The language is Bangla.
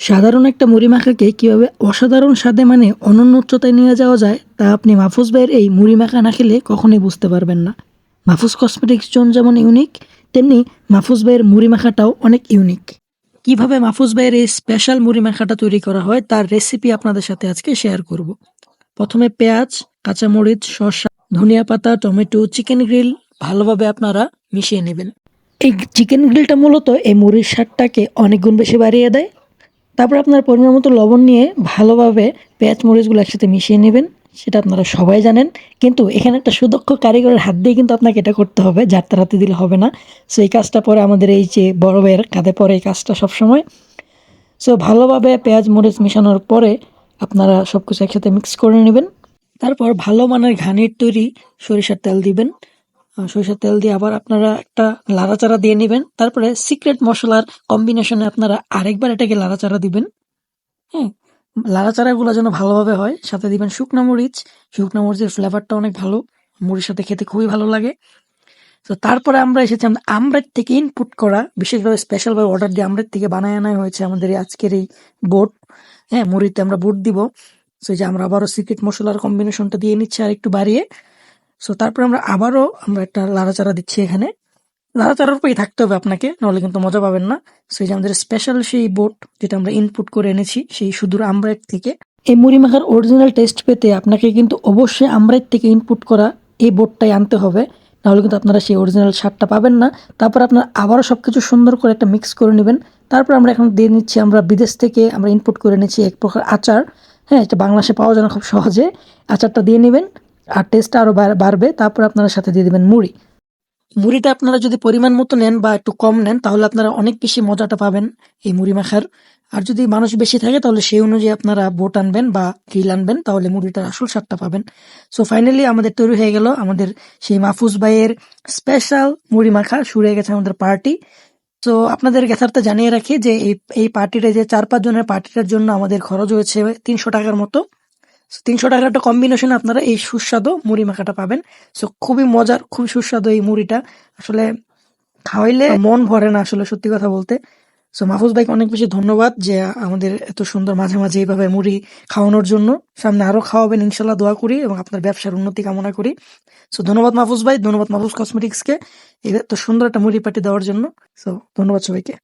সাধারণ একটা মুড়ি মাখাকে কীভাবে অসাধারণ স্বাদে মানে অনন্য উচ্চতায় নিয়ে যাওয়া যায়, তা আপনি মাহফুজ ভাইয়ের এই মুড়ি মাখা না খেলে কখনোই বুঝতে পারবেন না। মাহফুজ কসমেটিক্স জোন যেমন ইউনিক তেমনি মাহফুজ ভাইয়ের মুড়ি মাখাটাও অনেক ইউনিক কীভাবে মাহফুজ ভাইয়ের এই স্পেশাল মুড়ি মাখাটা তৈরি করা হয়, তার রেসিপি আপনাদের সাথে আজকে শেয়ার করব। প্রথমে পেঁয়াজ, কাঁচামরিচ, শসা, ধনিয়া পাতা, টমেটো চিকেন গ্রিল ভালোভাবে আপনারা মিশিয়ে নেবেন। এই চিকেন গ্রিলটা মূলত এই মুড়ির স্বাদটাকে অনেক গুণ বেশি বাড়িয়ে দেয় তারপর আপনার পরিমাণ মতো লবণ নিয়ে ভালোভাবে পেঁয়াজ, মরিচগুলো একসাথে মিশিয়ে নেবেন, সেটা আপনারা সবাই জানেন। কিন্তু এখানে একটা সুদক্ষ কারিগরের হাত দিয়ে কিন্তু আপনাকে এটা করতে হবে, যার তার হাতে দিলে হবে না। সো এই কাজটা পরে আমাদের এই যে বড় ভাইয়ের কাঁধে পরে এই কাজটা সবসময়। সো ভালোভাবে পেঁয়াজ, মরিচ মেশানোর পরে আপনারা সব কিছু একসাথে মিক্স করে নেবেন। তারপর ভালো মানের ঘানির তৈরি সরিষার তেল দিবেন। সরিষার তেল দিয়ে আবার আপনারা একটা লাড়াচাড়া দিয়ে নেবেন। তারপরে সিক্রেট মশলার কম্বিনেশনে আপনারা আরেকবার এটাকে লাড়াচাড়া দিবেন। হ্যাঁ লাড়াচাড়াগুলো যেন ভালোভাবে হয়, সাথে দিবেন শুকনো মরিচ। শুকনো মরিচের ফ্লেভারটা অনেক ভালো মুড়ির সাথে খেতে খুবই ভালো লাগে। তো তারপরে আমরা এসেছি আমরা আমরের থেকে ইনপুট করা, বিশেষভাবে স্পেশাল ভাবে অর্ডার দিয়ে আমরের থেকে বানায় আনা হয়েছে আমাদের আজকের এই বোট হ্যাঁ মুড়িতে আমরা বুট দিব। সো যে আমরা আবারও সিক্রেট মশলার কম্বিনেশনটা দিয়ে নিচ্ছি আর একটু বাড়িয়ে। সো তারপরে আমরা আবারও আমরা একটা লাড়াচাড়া দিচ্ছি এখানে। লাড়াচাড়ার উপরেই থাকতে হবে আপনাকে নাহলে কিন্তু মজা পাবেন না। সো এই যে আমাদের স্পেশাল সেই বোট যেটা আমরা ইনপুট করে এনেছি, সেই সুদূর আমরাইট থেকে। এই মুড়ি মাখার অরিজিনাল টেস্ট পেতে আপনাকে কিন্তু অবশ্যই আমরাইট থেকে ইনপুট করা এই বোটটাই আনতে হবে। নাহলে কিন্তু আপনারা সেই অরিজিনাল স্বাদটা পাবেন না। তারপর আপনারা আবারও সব কিছু সুন্দর করে একটা মিক্স করে নেবেন। তারপর আমরা এখন দিয়ে নিচ্ছি, আমরা বিদেশ থেকে আমরা ইনপুট করে নিচ্ছি এক প্রকার আচার। হ্যাঁ এটা বাংলাদেশে পাওয়া যায় না খুব সহজে। আচারটা দিয়ে নেবেন। আর টেস্টটা আরও বাড়বে, তারপর আপনারা সাথে দিয়ে দেবেন মুড়ি। মুড়িটা আপনারা যদি পরিমাণ মতো নেন বা একটু কম নেন, তাহলে আপনারা অনেক বেশি মজাটা পাবেন এই মুড়ি মাখার। আর যদি মানুষ বেশি থাকে, তাহলে সেই অনুযায়ী আপনারা বোট আনবেন বা গ্রিল আনবেন, তাহলে মুড়িটার আসল স্বাদটা পাবেন। সো ফাইনালি আমাদের তৈরি হয়ে গেল আমাদের সেই মাহফুজ ভাইয়ের স্পেশাল মুড়ি মাখা, শুরু হয়ে গেছে আমাদের পার্টি তো আপনাদের যথার্থ জানিয়ে রাখি যে এই এই পার্টিটা যে চার পাঁচ জনের পার্টিটার জন্য আমাদের খরচ হয়েছে তিনশো টাকার মতো। তিনশো টাকার একটা কম্বিনেশন আপনারা এই সুস্বাদু মুড়ি মাখাটা পাবেন। সো খুবই মজার, খুবই সুস্বাদু এই মুড়িটা। আসলে খাওয়াইলে মন ভরে না আসলে সত্যি কথা বলতে। সো মাহফুজ ভাইকে অনেক বেশি ধন্যবাদ যে আমাদের এত সুন্দর মাঝে মাঝে এইভাবে মুড়ি খাওয়ানোর জন্য। সামনে আরও খাওয়াবেন ইনশাল্লাহ দোয়া করি এবং আপনার ব্যবসার উন্নতি কামনা করি। সো ধন্যবাদ মাহফুজ ভাই, ধন্যবাদ মাহফুজ কসমেটিক্সকে এত সুন্দর একটা মুড়ি পাটি দেওয়ার জন্য। সো ধন্যবাদ সবাইকে।